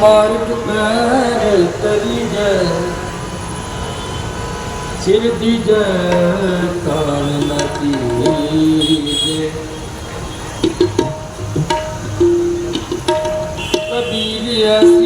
ਮਾਰਗ ਪੈਰ ਤਰੀ ਜੈ। ਸਿਰ ਦੀ ਜੈ ਕਾਲ ਨਾ ਕੀਜੇ। ਕਬੀਰ ਐਸੀ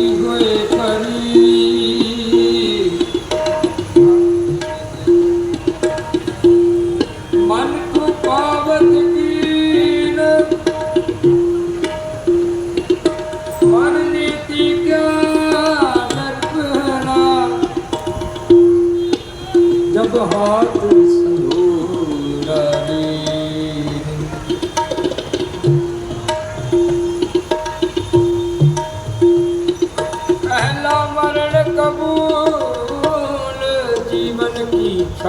ਕੀ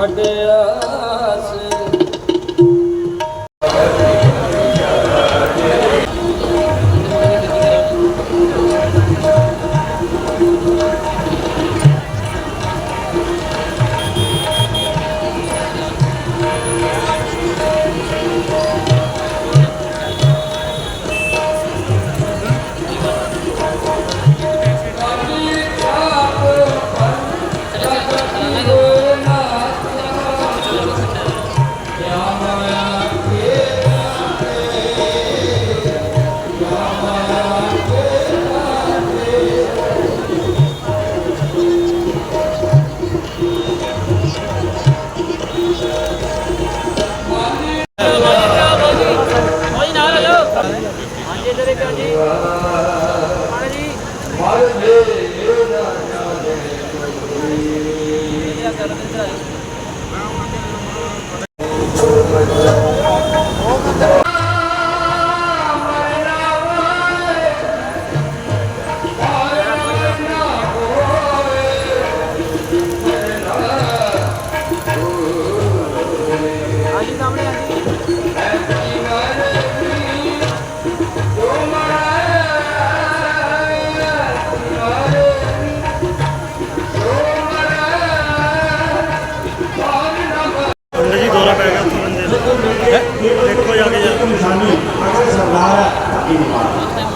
ਦੇਖੋ ਜਾ ਕੇ ਜਾ ਨਿਸ਼ਾਨੀ ਅਕਸਰ ਸਰਦਾਰ ਹੈ ਅੱਗੇ ਨਹੀਂ ਮਾਰਦਾ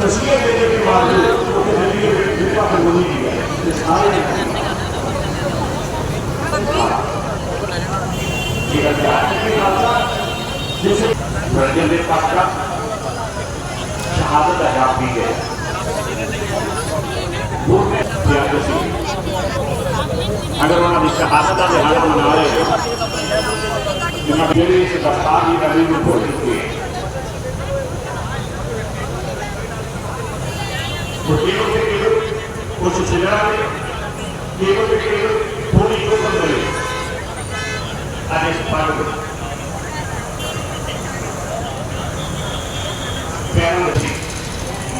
ਤਸਵੀਰ ਦੇ ਦੇ ਕੇ ਮਾਰ ਦੇ ਉਹ ਜਿਹੜੀ ਵਿਪਾ ਕਰਨੀ ਦੀ ਹੈ ਇਹ ਸਾਰੇ ਜਿਹੜਾ ਜਾਤ ਦੇ ਜਿਸ ਰਜਨ ਦੇ ਪਾਕਾ ਸ਼ਹਾਦਤ ਹੈ ਆਪ ਵੀ ਗਏ ਉਹ ਮੈਂ ਯਾਦ ਸੀ ਅਗਰ ਉਹਨਾਂ ਦੀ ਸ਼ਹਾਦਤ ਦਾ ਦਿਹਾੜਾ ਮਨਾ ਰਹੇ ਜਿਨ੍ਹਾਂ ਜਿਹੜੀ ਇਸ ਦਸਤਾਰ ਦੀ ਕਮੀ ਨੂੰ ਭੁੱਲ ਚੁੱਕੇ ਹੈ ਉਹ ਕੇਵਲ ਤੇ ਕੇਵਲ ਕੁਝ ਸਿਲਣਾ ਨੇ ਕੇਵਲ ਤੇ ਕੇਵਲ ਥੋੜੀ ਜੋ ਬੰਦੇ ਅੱਜ ਇਸ ਪਰ ਪੈਰਾਂ ਵਿੱਚ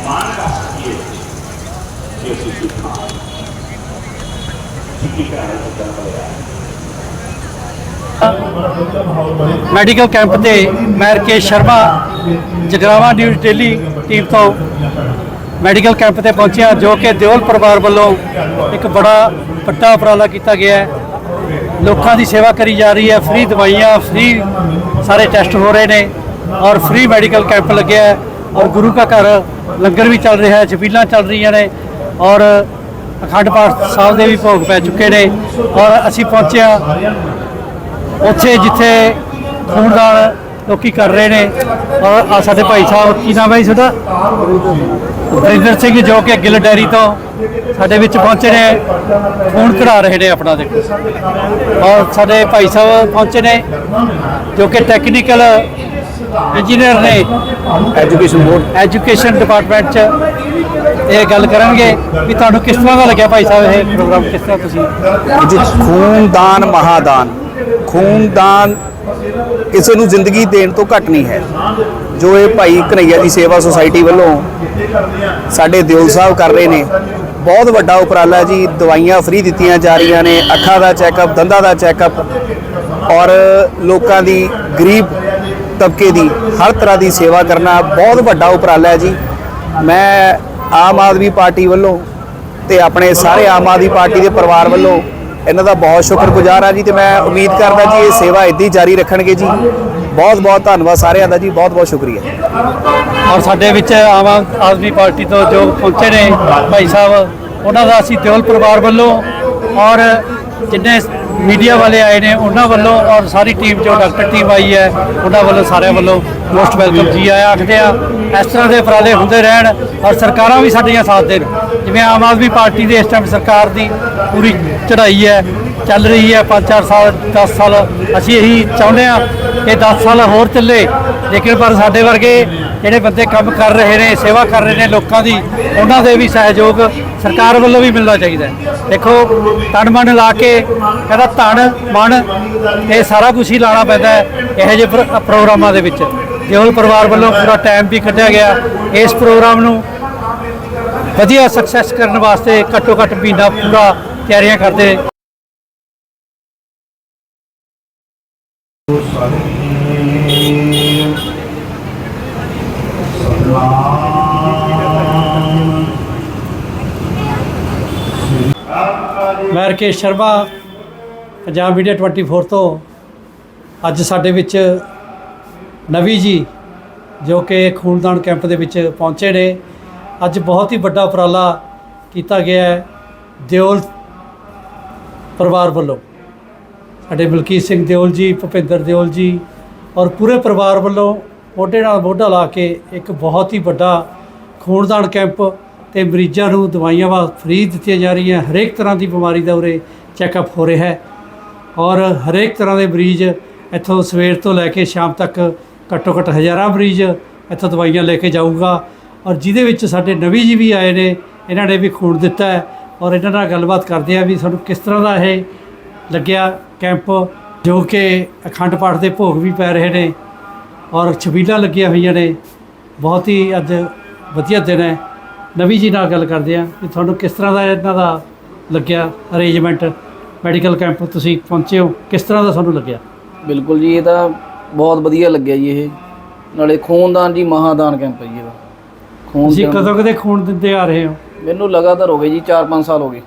ਮਾਨ ਦਾ ਸਕੀਏ ਕਿ ਅਸੀਂ ਸਿੱਖਾਂ ਸਿੱਖੀ ਕਰਾਇਆ ਜਾਂਦਾ ਹੋਇਆ ਮੈਡੀਕਲ ਕੈਂਪ ਤੇ ਮੈਂ Rakesh Sharma Jagraon news daily team ਤੋਂ ਮੈਡੀਕਲ ਕੈਂਪ ਤੇ ਪਹੁੰਚਿਆ, ਜੋ ਕਿ ਦਿਓਲ ਪਰਿਵਾਰ ਵੱਲੋਂ ਇੱਕ ਬੜਾ ਵੱਡਾ ਉਪਰਾਲਾ ਕੀਤਾ ਗਿਆ ਹੈ। ਲੋਕਾਂ ਦੀ ਸੇਵਾ ਕਰੀ ਜਾ ਰਹੀ ਹੈ, ਫ੍ਰੀ ਦਵਾਈਆਂ, ਫ੍ਰੀ ਸਾਰੇ ਟੈਸਟ ਹੋ ਰਹੇ ਨੇ ਔਰ ਫ੍ਰੀ ਮੈਡੀਕਲ ਕੈਂਪ ਲੱਗਿਆ ਹੈ ਔਰ ਗੁਰੂ ਕਾ ਘਰ ਲੰਗਰ ਵੀ ਚੱਲ ਰਿਹਾ ਹੈ ਛਬੀਲਾਂ ਚੱਲ ਰਹੀਆਂ ਨੇ ਔਰ ਅਖੰਡ ਪਾਠ ਸਾਹਿਬ ਦੇ ਵੀ ਭੋਗ ਪੈ ਚੁੱਕੇ ਨੇ ਔਰ ਅਸੀਂ ਪਹੁੰਚਿਆ ਉੱਥੇ ਜਿੱਥੇ ਖੂਨਦਾਨ ਲੋਕੀ ਕਰ ਰਹੇ ਨੇ ਔਰ ਆ ਸਾਡੇ ਭਾਈ ਸਾਹਿਬ ਕੀ ਨਾਮ ਹੈ ਜੀ ਤੁਹਾਡਾ? ਵਰਿੰਦਰ ਸਿੰਘ ਜੋ ਕਿ ਗਿੱਲ ਡੈਰੀ ਤੋਂ ਸਾਡੇ ਵਿੱਚ ਪਹੁੰਚੇ ਨੇ ਖੂਨ ਕਢਾ ਰਹੇ ਨੇ ਆਪਣਾ ਦੇਖੋ। ਔਰ ਸਾਡੇ ਭਾਈ ਸਾਹਿਬ ਪਹੁੰਚੇ ਨੇ ਜੋ ਕਿ ਟੈਕਨੀਕਲ ਇੰਜੀਨੀਅਰ ਨੇ। ਐਜੂਕੇਸ਼ਨ ਬੋਰਡ ਐਜੂਕੇਸ਼ਨ ਡਿਪਾਰਟਮੈਂਟ 'ਚ ਇਹ ਗੱਲ ਕਰਨਗੇ ਵੀ ਤੁਹਾਨੂੰ ਕਿਸ ਤਰ੍ਹਾਂ ਦਾ ਲੱਗਿਆ ਭਾਈ ਸਾਹਿਬ ਇਹ ਪ੍ਰੋਗਰਾਮ ਕਿਸ ਤਰ੍ਹਾਂ ਤੁਸੀਂ? ਜੀ ਖੂਨਦਾਨ ਮਹਾਦਾਨ। ਖੂਨਦਾਨ ਕਿਸੇ ਨੂੰ ਜ਼ਿੰਦਗੀ ਦੇਣ ਤੋਂ ਘੱਟ ਨਹੀਂ ਹੈ। ਜੋ ਇਹ ਭਾਈ ਕਨਈਆ ਦੀ ਸੇਵਾ ਸੁਸਾਇਟੀ ਵੱਲੋਂ ਸਾਡੇ ਦਿਓਲ ਸਾਹਿਬ ਕਰ ਰਹੇ ਨੇ, ਬਹੁਤ ਵੱਡਾ ਉਪਰਾਲਾ ਜੀ, ਦਵਾਈਆਂ ਫ੍ਰੀ ਦਿੱਤੀਆਂ ਜਾ ਰਹੀਆਂ ਨੇ, ਅੱਖਾਂ ਦਾ ਚੈੱਕਅਪ, ਦੰਦਾਂ ਦਾ ਚੈੱਕਅਪ ਔਰ ਲੋਕਾਂ ਦੀ ਗਰੀਬ ਤਬਕੇ ਦੀ ਹਰ ਤਰ੍ਹਾਂ ਦੀ ਸੇਵਾ ਕਰਨਾ ਬਹੁਤ ਵੱਡਾ ਉਪਰਾਲਾ ਹੈ ਜੀ। ਮੈਂ ਆਮ ਆਦਮੀ ਪਾਰਟੀ ਵੱਲੋਂ ਤੇ ਆਪਣੇ ਸਾਰੇ ਆਮ ਆਦਮੀ ਪਾਰਟੀ ਦੇ ਪਰਿਵਾਰ ਵੱਲੋਂ ਇਹਨਾਂ ਦਾ ਬਹੁਤ ਸ਼ੁਕਰਗੁਜ਼ਾਰ ਆ ਜੀ ਤੇ ਮੈਂ ਉਮੀਦ ਕਰਦਾ ਜੀ ਇਹ ਸੇਵਾ ਇਦਾਂ ਹੀ ਜਾਰੀ ਰੱਖਣਗੇ ਜੀ। ਬਹੁਤ ਬਹੁਤ ਧੰਨਵਾਦ ਸਾਰਿਆਂ ਦਾ ਜੀ, ਬਹੁਤ ਬਹੁਤ ਸ਼ੁਕਰੀਆ। ਔਰ ਸਾਡੇ ਵਿੱਚ ਆਮ ਆਦਮੀ ਪਾਰਟੀ ਤੋਂ ਜੋ ਪਹੁੰਚੇ ਨੇ ਭਾਈ ਸਾਹਿਬ, ਉਹਨਾਂ ਦਾ ਅਸੀਂ ਦਿਓਲ ਪਰਿਵਾਰ ਵੱਲੋਂ ਔਰ ਜਿੰਨੇ ਮੀਡੀਆ ਵਾਲੇ ਆਏ ਨੇ, ਉਹਨਾਂ ਵੱਲੋਂ ਔਰ ਸਾਰੀ ਟੀਮ ਜੋ ਡਾਕਟਰ ਟੀਮ ਆਈ ਹੈ, ਉਹਨਾਂ ਵੱਲੋਂ ਸਾਰਿਆਂ ਵੱਲੋਂ ਮੋਸਟ ਵੈਲਕਮ ਜੀ। ਆਇਆ ਆਖਦੇ ਆ, ਇਸ ਤਰ੍ਹਾਂ ਦੇ ਉਪਰਾਲੇ ਹੁੰਦੇ ਰਹਿਣ, ਔਰ ਸਰਕਾਰਾਂ ਵੀ ਸਾਡੀਆਂ ਸਾਥ ਦੇਣ। ਜਿਵੇਂ ਆਮ ਆਦਮੀ ਪਾਰਟੀ ਦੀ ਇਸ ਟਾਈਮ ਸਰਕਾਰ ਦੀ ਪੂਰੀ ਚੜ੍ਹਾਈ ਹੈ, ਚੱਲ ਰਹੀ ਹੈ 5-4 ਸਾਲ 10 ਸਾਲ ਅਸੀਂ ਇਹੀ ਚਾਹੁੰਦੇ ਆ ਕਿ 10 ਸਾਲ ਹੋਰ ਚੱਲੇ। ਲੇਕਿਨ ਪਰ ਸਾਡੇ ਵਰਗੇ ਜਿਹੜੇ ਬੰਦੇ ਕੰਮ ਕਰ ਰਹੇ ਨੇ, ਸੇਵਾ ਕਰ ਰਹੇ ਨੇ ਲੋਕਾਂ ਦੀ, ਉਹਨਾਂ ਦੇ ਵੀ ਸਹਿਯੋਗ ਸਰਕਾਰ ਵੱਲੋਂ ਵੀ ਮਿਲਣਾ ਚਾਹੀਦਾ ਦੇਖੋ, ਤਨ ਮਨ ਲਾ ਕੇ ਕਹਿੰਦਾ ਧਨ, ਮਨ, ਇਹ ਸਾਰਾ ਕੁਝ ਹੀ ਲਾਣਾ ਪੈਂਦਾ ਹੈ ਇਹੋ ਜਿਹੇ ਪ੍ਰੋ- ਪ੍ਰੋਗਰਾਮਾਂ ਦੇ ਵਿੱਚ। ਦਿਓਲ ਪਰਿਵਾਰ ਵੱਲੋਂ ਪੂਰਾ ਟਾਈਮ ਵੀ ਕੱਢਿਆ ਗਿਆ, ਇਸ ਪ੍ਰੋਗਰਾਮ ਨੂੰ ਵਧੀਆ ਸਕਸੈਸ ਕਰਨ ਵਾਸਤੇ ਘੱਟੋ ਘੱਟ ਮਹੀਨਾ ਪੂਰਾ ਤਿਆਰੀਆਂ ਕਰਦੇ। ਮੈਂ ਰਕੇਸ਼ ਸ਼ਰਮਾ, ਪੰਜਾਬ ਮੀਡੀਆ 24 ਤੋਂ। ਅੱਜ ਸਾਡੇ ਵਿੱਚ ਨਵੀ ਜੀ, ਜੋ ਕਿ ਖੂਨਦਾਨ ਕੈਂਪ ਦੇ ਵਿੱਚ ਪਹੁੰਚੇ ਨੇ। ਅੱਜ ਬਹੁਤ ਹੀ ਵੱਡਾ ਉਪਰਾਲਾ ਕੀਤਾ ਗਿਆ ਹੈ ਦਿਓਲ ਪਰਿਵਾਰ ਵੱਲੋਂ। ਸਾਡੇ ਮਲਕੀਤ ਸਿੰਘ ਦਿਓਲ ਜੀ, ਭੁਪਿੰਦਰ ਦਿਓਲ ਜੀ ਔਰ ਪੂਰੇ ਪਰਿਵਾਰ ਵੱਲੋਂ ਮੋਢੇ ਨਾਲ ਮੋਢਾ ਲਾ ਕੇ ਇੱਕ ਬਹੁਤ ਹੀ ਵੱਡਾ ਖੂਨਦਾਨ ਕੈਂਪ ਤੇ ਮਰੀਜ਼ਾਂ ਨੂੰ ਦਵਾਈਆਂ ਵਾ ਫ੍ਰੀ ਦਿੱਤੀਆਂ ਜਾ ਰਹੀਆਂ। ਹਰੇਕ ਤਰ੍ਹਾਂ ਦੀ ਬਿਮਾਰੀ ਦਾ ਉਰੇ ਚੈੱਕਅਪ ਹੋ ਰਿਹਾ ਹੈ ਔਰ ਹਰੇਕ ਤਰ੍ਹਾਂ ਦੇ ਮਰੀਜ਼ ਇੱਥੋਂ ਸਵੇਰ ਤੋਂ ਲੈ ਕੇ ਸ਼ਾਮ ਤੱਕ ਘੱਟੋ ਘੱਟ ਹਜ਼ਾਰਾਂ ਮਰੀਜ਼ ਇੱਥੋਂ ਦਵਾਈਆਂ ਲੈ ਕੇ ਜਾਊਗਾ। ਔਰ ਜਿਹਦੇ ਵਿੱਚ ਸਾਡੇ ਨਵੀ ਜੀ ਵੀ ਆਏ ਨੇ, ਇਹਨਾਂ ਨੇ ਵੀ ਖੂਨ ਦਿੱਤਾ ਹੈ ਔਰ ਇਹਨਾਂ ਨਾਲ ਗੱਲਬਾਤ ਕਰਦੇ ਆ ਵੀ ਸਾਨੂੰ ਕਿਸ ਤਰ੍ਹਾਂ ਦਾ ਇਹ ਲੱਗਿਆ ਕੈਂਪ, ਜੋ ਕਿ ਅਖੰਡ ਪਾਠ ਦੇ ਭੋਗ ਵੀ ਪੈ ਰਹੇ ਨੇ ਔਰ ਛਬੀਲਾਂ ਲੱਗੀਆਂ ਹੋਈਆਂ ਨੇ। ਬਹੁਤ ਹੀ ਅੱਜ ਵਧੀਆ ਦਿਨ ਹੈ। ਨਵੀ ਜੀ ਨਾਲ ਗੱਲ ਕਰਦੇ ਆ ਕਿ ਤੁਹਾਨੂੰ ਕਿਸ ਤਰ੍ਹਾਂ ਦਾ ਇਹਨਾਂ ਦਾ ਲੱਗਿਆ ਅਰੇਂਜਮੈਂਟ, ਮੈਡੀਕਲ ਕੈਂਪ ਤੁਸੀਂ ਪਹੁੰਚੇ ਹੋ, ਕਿਸ ਤਰ੍ਹਾਂ ਦਾ ਤੁਹਾਨੂੰ ਲੱਗਿਆ? ਬਿਲਕੁਲ ਜੀ, ਇਹ ਤਾਂ ਬਹੁਤ ਵਧੀਆ ਲੱਗਿਆ ਜੀ ਇਹ। ਨਾਲੇ ਖੂਨਦਾਨ ਜੀ ਮਹਾਦਾਨ ਕੈਂਪ ਹੈ ਜੀ ਖੂਨ ਤੁਸੀਂ ਦੇਣ- ਕਦੋਂ ਕਦੇ ਖੂਨ ਦਿੰਦੇ ਆ ਰਹੇ ਹੋ? ਮੈਨੂੰ ਲਗਾਤਾਰ ਹੋ ਗਏ ਜੀ 4-5 ਸਾਲ ਹੋ ਗਏ।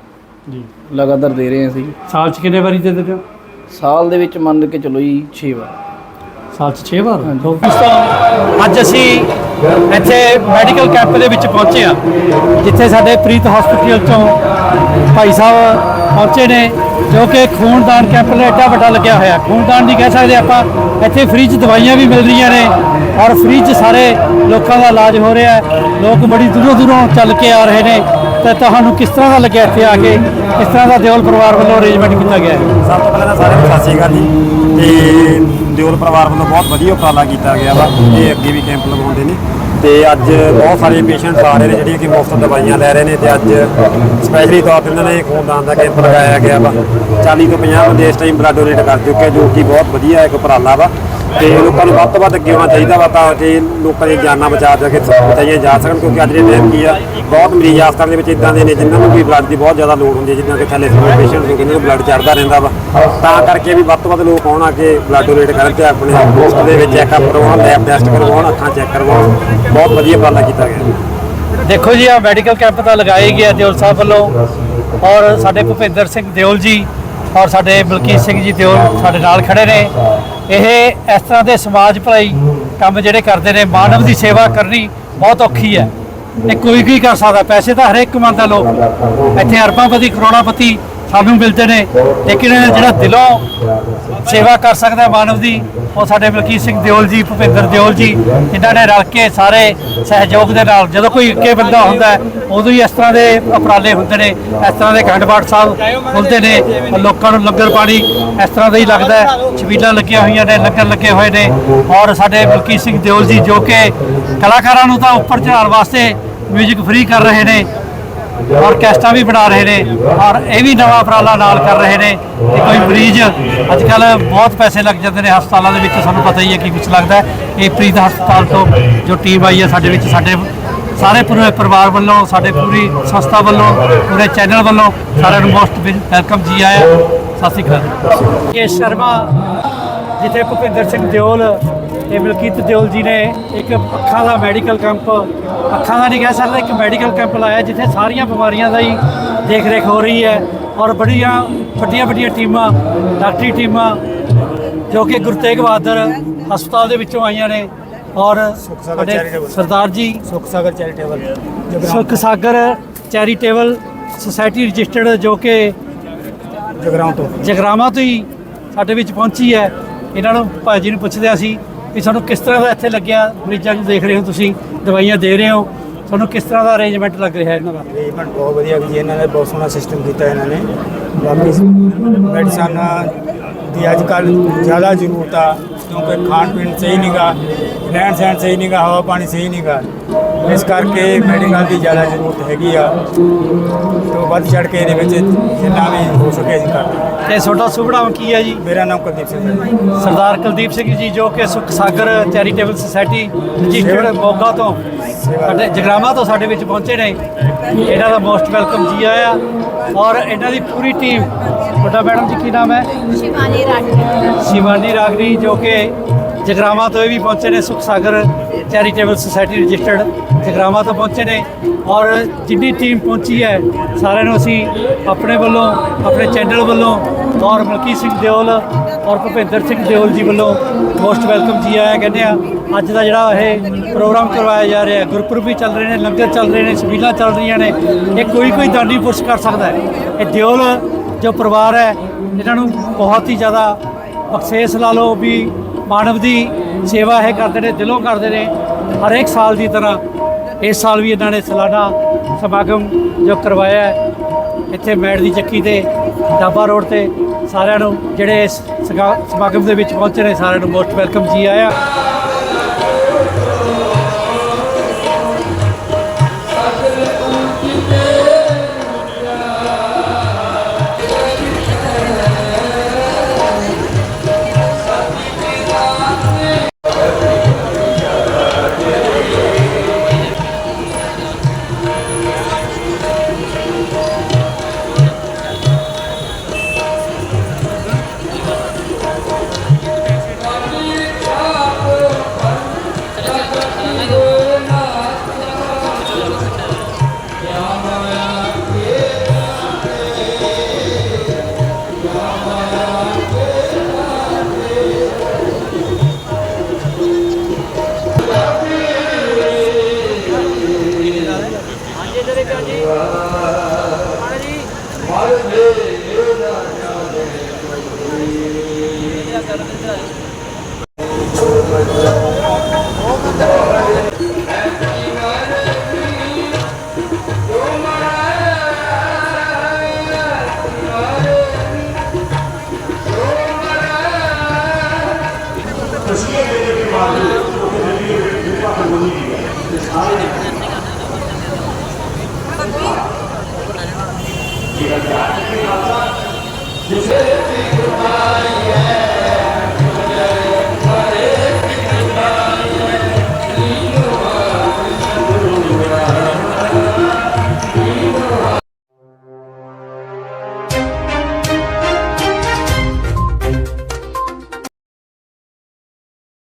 ਜੀ। ਲਗਾਤਾਰ ਦੇ ਰਹੇ ਹਾਂ ਅਸੀਂ। ਸਾਲ 'ਚ ਕਿੰਨੇ ਵਾਰੀ ਦੇ ਦਿੰਦੇ ਹੋ? ਸਾਲ ਦੇ ਵਿੱਚ ਮੰਨ ਕੇ ਚਲੋ ਜੀ 6 ਵਾਰ। ਸਾਲ 'ਚ 6 ਵਾਰ? ਦੋਸਤੋ ਅੱਜ ਅਸੀਂ ਇੱਥੇ ਮੈਡੀਕਲ ਕੈਂਪ ਦੇ ਵਿੱਚ ਪਹੁੰਚੇ ਆ ਜਿੱਥੇ ਸਾਡੇ ਪ੍ਰੀਤ ਹਸਪੀਟਲ ਤੋਂ ਭਾਈ ਸਾਹਿਬ ਪਹੁੰਚੇ ਨੇ ਜੋ ਕਿ ਖੂਨਦਾਨ ਕੈਂਪ ਲਈ ਐਡਾ ਵੱਡਾ ਲੱਗਿਆ ਹੋਇਆ। ਖੂਨਦਾਨ ਨਹੀਂ ਕਹਿ ਸਕਦੇ ਆਪਾਂ ਇੱਥੇ ਫ੍ਰੀ 'ਚ ਦਵਾਈਆਂ ਵੀ ਮਿਲ ਰਹੀਆਂ ਨੇ। ਔਰ ਫ੍ਰੀ 'ਚ ਸਾਰੇ ਲੋਕਾਂ ਦਾ ਇਲਾਜ ਹੋ ਰਿਹਾ ਹੈ। ਲੋਕ ਬੜੀ ਦੂਰੋਂ ਦੂਰੋਂ ਚੱਲ ਕੇ ਆ ਰਹੇ ਨੇ। ਤੇ ਤੁਹਾਨੂੰ ਕਿਸ ਤਰ੍ਹਾਂ ਦਾ ਲੱਗਿਆ ਇੱਥੇ ਆ ਕੇ? ਕਿਸ ਤਰ੍ਹਾਂ ਦਾ ਦਿਓਲ ਪਰਿਵਾਰ ਵੱਲੋਂ ਅਰੇਂਜਮੈਂਟ ਕੀਤਾ ਗਿਆ ਹੈ? ਸਭ ਤੋਂ ਪਹਿਲਾਂ ਤਾਂ ਸਾਰਿਆਂ ਨੂੰ ਸਤਿ ਸ਼੍ਰੀ ਅਕਾਲ ਜੀ। ਤੇ ਦਿਓਲ ਪਰਿਵਾਰ ਵੱਲੋਂ ਬਹੁਤ ਵਧੀਆ ਉਪਰਾਲਾ ਕੀਤਾ ਗਿਆ ਵਾ। ਇਹ ਅੱਗੇ ਵੀ ਕੈਂਪ ਲਗਾਉਂਦੇ ਨੇ। ਤੇ ਅੱਜ ਬਹੁਤ ਸਾਰੇ ਪੇਸ਼ੈਂਟਸ ਆ ਰਹੇ ਨੇ, ਜਿਹੜੀਆਂ ਕਿ ਮੁਫਤ ਦਵਾਈਆਂ ਲੈ ਰਹੇ ਨੇ। ਤੇ ਅੱਜ ਸਪੈਸ਼ਲੀ ਤੌਰ ਤੇ ਉਹਨਾਂ ਨੇ ਖੂਨਦਾਨ ਦਾ ਕੈਂਪ ਲਗਾਇਆ ਗਿਆ ਵਾ। 40 ਤੋਂ 50 ਬੰਦੇ ਇਸ ਟਾਈਮ ਬਲੱਡ ਡੋਨੇਟ ਕਰ ਚੁੱਕੇ ਜੋ ਕਿ ਬਹੁਤ ਵਧੀਆ ਇੱਕ ਉਪਰਾਲਾ ਵਾ। ਤੇ ਲੋਕਾਂ ਨੂੰ ਵੱਧ ਤੋਂ ਵੱਧ ਅੱਗੇ ਆਉਣਾ ਚਾਹੀਦਾ ਵਾ ਤਾਂ ਕਿ ਲੋਕਾਂ ਦੀਆਂ ਜਾਨਾਂ ਬਚਾ ਸਕੇ ਬਚਾਈਆਂ ਜਾ ਸਕਣ, ਕਿਉਂਕਿ ਅੱਜ ਦੇ ਟਾਈਮ ਕੀ ਆ, ਬਹੁਤ ਮਰੀਜ਼ ਹਸਪਤਾਲ ਦੇ ਵਿੱਚ ਇਦਾਂ ਦੇ ਨੇ ਜਿਨ੍ਹਾਂ ਨੂੰ ਵੀ ਬਲੱਡ ਦੀ ਬਹੁਤ ਜ਼ਿਆਦਾ ਲੋੜ ਹੁੰਦੀ ਹੈ ਜਿੱਦਾਂ ਕਿ ਥੈਲੇਸੀਮੀਆ ਪੇਸ਼ੈਂਟ ਨੂੰ ਜਿਹਨਾਂ ਨੂੰ ਬਲੱਡ ਚੜਦਾ ਰਹਿੰਦਾ ਵਾ। ਤਾਂ ਕਰਕੇ ਵੀ ਵੱਧ ਤੋਂ ਵੱਧ ਲੋਕ ਆਉਣ ਆ ਕੇ ਬਲੱਡ ਡੋਨੇਟ ਕਰਨ ਤੇ ਆਪਣੇ ਮੁਫਤ ਦੇ ਵਿੱਚ ਚੈੱਕਅਪ ਕਰਵਾਉਣ ਲੈਬ ਟੈਸਟ ਕਰਵਾਉਣ, ਅੱਖਾਂ ਚੈੱਕ ਕਰਵਾਉਣ। ਬਹੁਤ ਵਧੀਆ ਉਪਰਾਲਾ ਕੀਤਾ ਗਿਆ। ਦੇਖੋ ਜੀ ਆ ਮੈਡੀਕਲ ਕੈਂਪ ਤਾਂ ਲਗਾਇਆ ਹੀ ਗਿਆ ਦਿਓਲ ਸਾਹਿਬ ਵੱਲੋਂ। ਔਰ ਸਾਡੇ ਭੁਪਿੰਦਰ ਸਿੰਘ ਦਿਓਲ ਜੀ ਔਰ ਸਾਡੇ ਬਲਕੀਤ ਸਿੰਘ ਜੀ ਦਿਓਲ ਸਾਡੇ ਨਾਲ ਖੜੇ ਨੇ। ਇਹ ਇਸ ਤਰ੍ਹਾਂ ਦੇ ਸਮਾਜ ਭਲਾਈ ਕੰਮ ਜਿਹੜੇ ਕਰਦੇ ਨੇ, ਮਾਨਵ ਦੀ ਸੇਵਾ ਕਰਨੀ ਬਹੁਤ ਔਖੀ ਹੈ। ਇਹ ਕੋਈ ਵੀ ਕਰ ਸਕਦਾ, ਪੈਸੇ ਤਾਂ ਹਰੇਕ ਕਮਾਉਂਦਾ ਲੋਕ। ਇੱਥੇ ਅਰਬਾਂਪਤੀ ਕਰੋੜਾਪਤੀ ਸਾਨੂੰ ਮਿਲਦੇ ਨੇ। ਲੇਕਿਨ ਜਿਹੜਾ ਦਿਲੋਂ ਸੇਵਾ ਕਰ ਸਕਦਾ ਮਾਨਵ ਦੀ, ਉਹ ਸਾਡੇ ਬਲਕੀਤ ਸਿੰਘ ਦਿਓਲ ਜੀ, ਭੁਪਿੰਦਰ ਦਿਓਲ ਜੀ, ਇਹਨਾਂ ਨੇ ਰਲ ਕੇ ਸਾਰੇ ਸਹਿਯੋਗ ਦੇ ਨਾਲ, ਜਦੋਂ ਕੋਈ ਇੱਕੇ ਬੰਦਾ ਹੁੰਦਾ ਉਦੋਂ ਹੀ ਇਸ ਤਰ੍ਹਾਂ ਦੇ ਉਪਰਾਲੇ ਹੁੰਦੇ ਨੇ। ਇਸ ਤਰ੍ਹਾਂ ਦੇ ਖੰਡਪਾਠ ਸਾਹਿਬ ਹੁੰਦੇ ਨੇ, ਲੋਕਾਂ ਨੂੰ ਲੰਗਰ ਪਾਣੀ ਇਸ ਤਰ੍ਹਾਂ ਦਾ ਹੀ ਲੱਗਦਾ ਛਬੀਲਾਂ ਲੱਗੀਆਂ ਹੋਈਆਂ ਨੇ, ਲੰਗਰ ਲੱਗੇ ਹੋਏ ਨੇ। ਔਰ ਸਾਡੇ ਬਲਕੀਤ ਸਿੰਘ ਦਿਓਲ ਜੀ ਜੋ ਕਿ ਕਲਾਕਾਰਾਂ ਨੂੰ ਤਾਂ ਉੱਪਰ ਚੜਾਉਣ ਵਾਸਤੇ ਮਿਊਜ਼ਿਕ ਫ੍ਰੀ ਕਰ ਰਹੇ ਨੇ। ਆਰਕੈਸਟਰਾ ਵੀ ਬਣਾ ਰਹੇ ਨੇ ਔਰ ਇਹ ਵੀ ਨਵਾਂ ਉਪਰਾਲਾ ਨਾਲ ਕਰ ਰਹੇ ਨੇ। ਕਿ ਕੋਈ ਮਰੀਜ਼ ਅੱਜ ਕੱਲ ਬਹੁਤ ਪੈਸੇ ਲੱਗ ਜਾਂਦੇ ਨੇ ਹਸਪਤਾਲਾਂ ਦੇ ਵਿੱਚ, ਸਾਨੂੰ ਪਤਾ ਹੀ ਹੈ ਕੀ ਕੁਛ ਲੱਗਦਾ ਇਹ ਪ੍ਰੀਤ ਹਸਪਤਾਲ ਤੋਂ ਜੋ ਟੀਮ ਆਈ ਹੈ ਸਾਡੇ ਵਿੱਚ, ਸਾਡੇ ਸਾਰੇ ਪੂਰੇ ਪਰਿਵਾਰ ਵੱਲੋਂ, ਸਾਡੇ ਪੂਰੀ ਸੰਸਥਾ ਵੱਲੋਂ, ਪੂਰੇ ਚੈਨਲ ਵੱਲੋਂ ਸਾਰਿਆਂ ਨੂੰ ਮੋਸਟ ਵੈਲਕਮ ਜੀ ਆਇਆ ਸਤਿ ਸ਼੍ਰੀ ਅਕਾਲ। ਕੇ ਸ਼ਰਮਾ, ਜਿੱਥੇ ਭੁਪਿੰਦਰ ਸਿੰਘ ਦਿਓਲ ਤੇ ਮਲਕੀਤ ਦਿਓਲ ਜੀ ਨੇ ਇੱਕ ਅੱਖਾਂ ਦਾ ਮੈਡੀਕਲ ਕੈਂਪ ਅੱਖਾਂ ਦਾ ਨਹੀਂ ਕਹਿ ਸਕਦਾ ਇੱਕ ਮੈਡੀਕਲ ਕੈਂਪ ਲਾਇਆ ਜਿੱਥੇ ਸਾਰੀਆਂ ਬਿਮਾਰੀਆਂ ਦਾ ਹੀ ਦੇਖ ਰੇਖ ਹੋ ਰਹੀ ਹੈ ਔਰ ਬੜੀਆਂ ਵੱਡੀਆਂ ਵੱਡੀਆਂ ਟੀਮਾਂ ਡਾਕਟਰੀ ਟੀਮਾਂ ਜੋ ਕਿ ਗੁਰੂ ਤੇਗ ਬਹਾਦਰ ਹਸਪਤਾਲ ਦੇ ਵਿੱਚੋਂ ਆਈਆਂ ਨੇ ਔਰ। ਸਰਦਾਰ ਜੀ ਸੁਖ ਸਾਗਰ ਚੈਰੀਟੇਬਲ ਸੁਖ ਸਾਗਰ ਚੈਰੀਟੇਬਲ ਸੁਸਾਇਟੀ ਰਜਿਸਟਰਡ ਜੋ ਕਿ ਜਗਰਾਉਂ ਤੋਂ। ਜਗਰਾਵਾਂ ਤੋਂ ਹੀ ਸਾਡੇ ਵਿੱਚ ਪਹੁੰਚੀ ਹੈ। ਇਹਨਾਂ ਨੂੰ ਭਾਜੀ ਨੂੰ ਪੁੱਛਦੇ ਸੀ ਵੀ ਤੁਹਾਨੂੰ ਕਿਸ ਤਰ੍ਹਾਂ ਦਾ ਇੱਥੇ ਲੱਗਿਆ ਮਰੀਜ਼ਾਂ ਨੂੰ ਦੇਖ ਰਹੇ ਹੋ ਤੁਸੀਂ? ਦਵਾਈਆਂ ਦੇ ਰਹੇ ਹੋ? ਤੁਹਾਨੂੰ ਕਿਸ ਤਰ੍ਹਾਂ ਦਾ ਅਰੇਂਜਮੈਂਟ ਲੱਗ ਰਿਹਾ ਇਹਨਾਂ ਦਾ? ਅਰੇਂਜਮੈਂਟ ਬਹੁਤ ਵਧੀਆ ਜੀ, ਇਹਨਾਂ ਨੇ ਬਹੁਤ ਸੋਹਣਾ ਸਿਸਟਮ ਕੀਤਾ ਇਹਨਾਂ ਨੇ। ਬਾਕੀ ਮੈਡੀਸਨ ਦੀ ਅੱਜ ਕੱਲ੍ਹ ਜ਼ਿਆਦਾ ਜ਼ਰੂਰਤ ਆ। ਕਿਉਂਕਿ ਖਾਣ ਪੀਣ ਸਹੀ ਨਹੀਂਗਾ ਰਹਿਣ ਸਹਿਣ ਸਹੀ ਨਹੀਂਗਾ ਹਵਾ ਪਾਣੀ ਸਹੀ ਨਹੀਂਗਾ ਇਸ ਕਰਕੇ ਮੈਡੀਕਲ ਦੀ ਜ਼ਿਆਦਾ ਜ਼ਰੂਰਤ ਹੈਗੀ ਆ। ਤੋਂ ਵੱਧ ਚੜ ਕੇ ਇਹਦੇ ਵਿੱਚ ਜਿੰਨਾ ਵੀ ਹੋ ਸਕੇ ਅਸੀਂ ਕਰਦੇ। ਤੇ ਤੁਹਾਡਾ ਸ਼ੁਭ ਨਾਮ ਕੀ ਹੈ ਜੀ? ਮੇਰਾ ਨਾਮ ਕੁਲਦੀਪ ਸਿੰਘ ਹੈ ਜੀ। ਸਰਦਾਰ ਕੁਲਦੀਪ ਸਿੰਘ ਜੀ ਜੋ ਕਿ Sukh Sagar charitable society registered Moga ਤੋਂ ਸਾਡੇ ਜਗਰਾਵਾਂ ਤੋਂ ਸਾਡੇ ਵਿੱਚ ਪਹੁੰਚੇ ਨੇ। ਇਹਨਾਂ ਦਾ ਮੋਸਟ ਵੈਲਕਮ ਜੀ ਆਇਆ। ਔਰ ਇਹਨਾਂ ਦੀ ਪੂਰੀ ਟੀਮ ਤੁਹਾਡਾ ਮੈਡਮ ਜੀ ਕੀ ਨਾਮ ਹੈ? ਸ਼ਿਵਾਨੀ ਰਾਗਨੀ ਸ਼ਿਵਾਨੀ ਰਾਗਨੀ ਜੋ ਕਿ ਜਗਰਾਵਾ ਤੋਂ ਇਹ ਵੀ ਪਹੁੰਚੇ ਨੇ Sukh Sagar charitable society registered Jagraon ਤੋਂ ਪਹੁੰਚੇ ਨੇ ਔਰ ਜਿੰਨੀ ਟੀਮ ਪਹੁੰਚੀ ਹੈ ਸਾਰਿਆਂ ਨੂੰ ਅਸੀਂ ਆਪਣੇ ਵੱਲੋਂ ਆਪਣੇ ਚੈਨਲ ਵੱਲੋਂ ਔਰ ਮਲਕੀਤ ਸਿੰਘ ਦਿਓਲ ਔਰ ਭੁਪਿੰਦਰ ਸਿੰਘ ਦਿਓਲ ਜੀ ਵੱਲੋਂ ਮੋਸਟ ਵੈਲਕਮ ਜੀ ਆਇਆ ਕਹਿੰਦੇ ਆ। ਅੱਜ ਦਾ ਜਿਹੜਾ ਇਹ ਪ੍ਰੋਗਰਾਮ ਕਰਵਾਇਆ ਜਾ ਰਿਹਾ ਗੁਰਪੁਰਬ ਵੀ ਚੱਲ ਰਹੇ ਨੇ, ਲੰਗਰ ਚੱਲ ਰਹੇ ਨੇ, ਛਬੀਲਾਂ ਚੱਲ ਰਹੀਆਂ ਨੇ। ਇਹ ਕੋਈ ਕੋਈ ਦਾਨੀ ਪੁਰਸ਼ ਕਰ ਸਕਦਾ ਹੈ। ਇਹ ਦਿਓਲ ਜੋ ਪਰਿਵਾਰ ਹੈ, ਇਹਨਾਂ ਨੂੰ ਬਹੁਤ ਹੀ ਜ਼ਿਆਦਾ ਬਖਸ਼ੇਸ ਲਾ ਲਓ ਵੀ ਮਾਨਵ ਦੀ ਸੇਵਾ ਇਹ ਕਰਦੇ ਨੇ, ਦਿਲੋਂ ਕਰਦੇ ਨੇ। ਹਰੇਕ ਸਾਲ ਦੀ ਤਰ੍ਹਾਂ ਇਸ ਸਾਲ ਵੀ ਇਹਨਾਂ ਨੇ ਸਾਲਾਨਾ ਸਮਾਗਮ ਜੋ ਕਰਵਾਇਆ ਇੱਥੇ ਮੈੜ ਦੀ ਚੱਕੀ ਤੇ, ਡਾਬਾ ਰੋਡ ਤੇ ਸਾਰਿਆਂ ਨੂੰ ਜਿਹੜੇ ਇਸ ਸਗਾ- ਸਮਾਗਮ ਦੇ ਵਿੱਚ ਪਹੁੰਚੇ ਨੇ, ਸਾਰਿਆਂ ਨੂੰ ਮੋਸਟ ਵੈਲਕਮ ਜੀ ਆਇਆ। Yeah.